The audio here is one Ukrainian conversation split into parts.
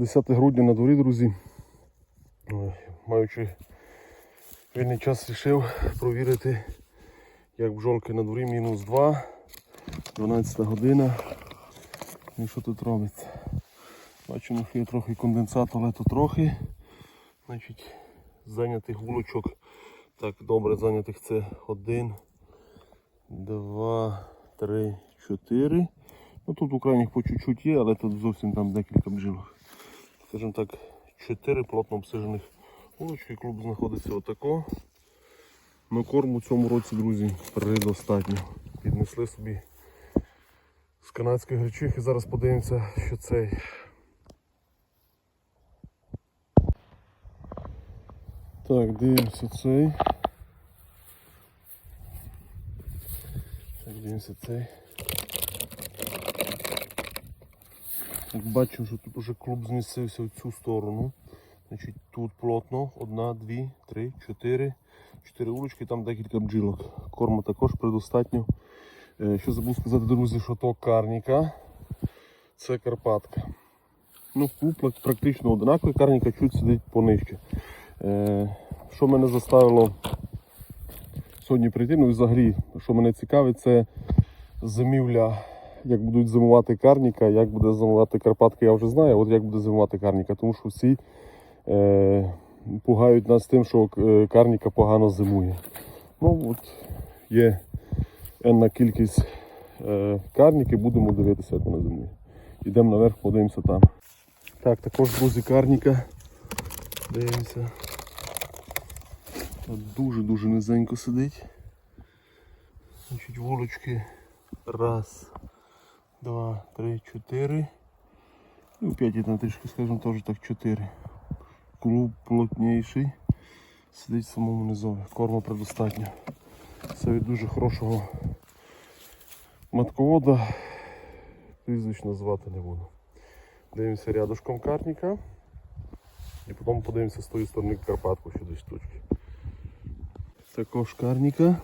10 грудня на дворі, друзі. Маючи вільний час вирішив провірити, як бджолки на дворі мінус 2, 12 година. І що тут робиться? Бачимо, що є трохи конденсату, але то трохи. Значить, зайнятих вулочок. Так, добре, зайнятих це 1, 2, 3, 4. Ну тут у крайніх по чуть-чуть є, але тут зовсім там декілька бджілок. Скажімо так, 4 плотно обсижених вулочки. Клуб знаходиться отако. На корму в цьому році, друзі, предостатньо. Піднесли собі з канадської гречихи. Зараз подивимося, що цей. Так, дивимося цей. Так, дивимося цей. Як бачимо, що тут уже клуб змістився в цю сторону. Значить, тут плотно. Одна, дві, три, чотири. Чотири вулички, там декілька бджілок. Корму також предостатньо. Е, Що забув сказати, друзі, що то карніка. Це Карпатка. Ну, клуб практично одинаковий, карніка чуть сидить понижче. Е, Що мене заставило сьогодні прийти, ну і взагалі, що мене цікавить, це зимівля, як будуть зимувати карніка, як буде зимувати Карпатка, я вже знаю, от як буде зимувати карніка, тому що всі е, пугають нас тим, що е, карніка погано зимує. Ну от є енна кількість е, карніки, будемо дивитися, як вона зимує. Йдемо наверх, подивимося там. Так, також друзі, карніка. Дивимося. Дуже-дуже низенько сидить. Значить, вулочки. Раз, два, три, чотири. І в п'яті там трішки, скажімо, теж так чотири. Клуб плотніший. Сидить в самому низові. Корму предостатньо. Це від дуже хорошого матковода. Прізвищ назвати не буду. Дивимося рядышком карніка. І потім подивимося з тої сторони Карпатку ще десь штучки. Також карніка.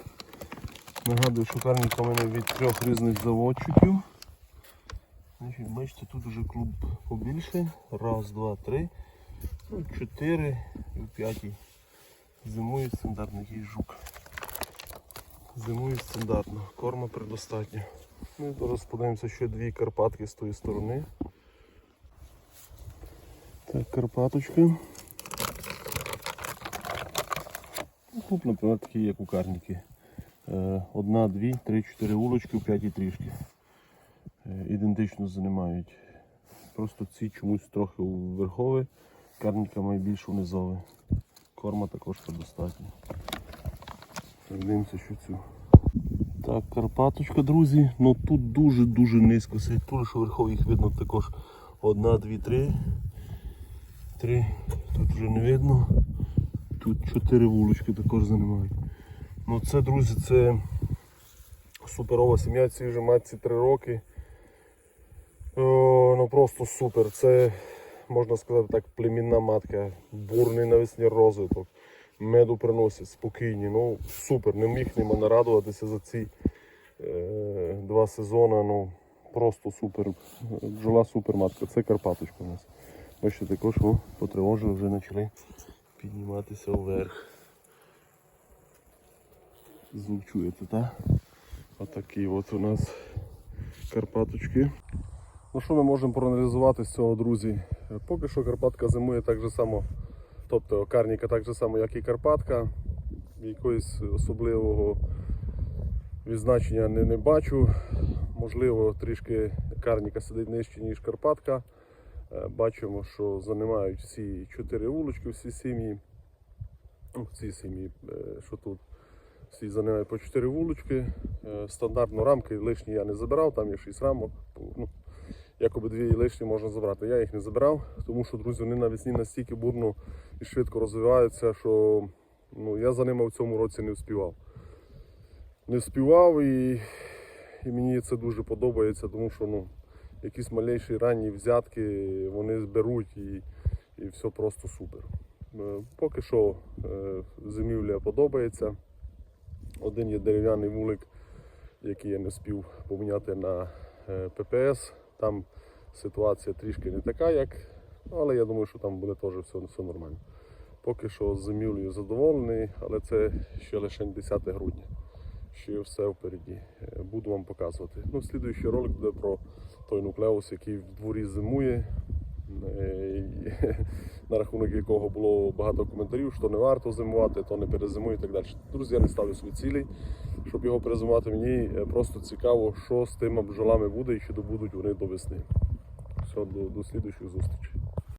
Нагадую, що карніка у мене від трьох різних заводчиків. Значить, бачите, тут вже клуб побільше. Раз, два, три, ну, чотири і п'ятій. Зимує стандартний якийсь жук. Зимує стандартно, корма предостатньо. Ну зараз подивимося ще дві карпатки з тої сторони. Так, карпаточка. Ну, Клуб, наприклад, такий, як у карніки. Е, Одна, дві, три, чотири вулочки, в п'ятій трішки. Е, Ідентично займають. Просто ці чомусь трохи у верхове, карніка має більше низове. Корма також предостатньо. Так, дивимося, що цю. Так, Карпаточка, друзі. Ну тут дуже-дуже низько сидить. Тут що верхов їх видно також. Одна, дві, три. Три. Тут вже не видно. Тут чотири вулочки також займають. Ну це, друзі, це суперова сім'я, цій вже матці 3 роки. Ну просто супер. Це, можна сказати так, племінна матка. Бурний навесні розвиток. Меду приносять спокійні. Ну супер. Не міг нема нарадуватися за ці е, два сезони. Ну просто супер. Бджола супер матка. Це Карпаточка у нас. Бачите, також потривожили, вже почали підніматися вверх. Звук чуєте, так? Отакі от у нас Карпаточки. Ну що ми можемо проаналізувати з цього, друзі? Е, Поки що Карпатка зимує так же само, тобто карніка так же само, як і Карпатка. Якогось особливого відзначення не, не бачу. Можливо, трішки карніка сидить нижче, ніж Карпатка. Е, Бачимо, що займають всі чотири вулочки, всі сім'ї. Ну, Ці сім'ї, е, що тут. Всі займають по 4 вулочки. Е, Стандартно рамки лишні я не забирав, там є 6 рамок. Ну, якоби дві лишні можна забрати. Я їх не забирав, тому що, друзі, вони навесні настільки бурно і швидко розвиваються, що ну, я за ними в цьому році не вспівав. Не вспівав і, і мені це дуже подобається, тому що ну, якісь малейші ранні взятки вони зберуть і, і все просто супер. Е, Поки що е, зимівля подобається. Один є дерев'яний вулик, який я не спів поміняти на е, ППС. Там ситуація трішки не така, як Але я думаю, що там буде теж все, все нормально. Поки що з землею задоволений, але це ще лише 10 грудня. Ще все впереді. Е, Буду вам показувати. Ну, слідуючий ролик буде про той нуклеус, який в дворі зимує, на рахунок якого було багато коментарів, що не варто зимувати, то не перезимує і так далі. Друзі, я не ставлю собі цілі, щоб його перезимувати. Мені е, просто цікаво, що з тими бджолами буде і чи добудуть вони до весни. Все, до, до слідуючих зустрічей.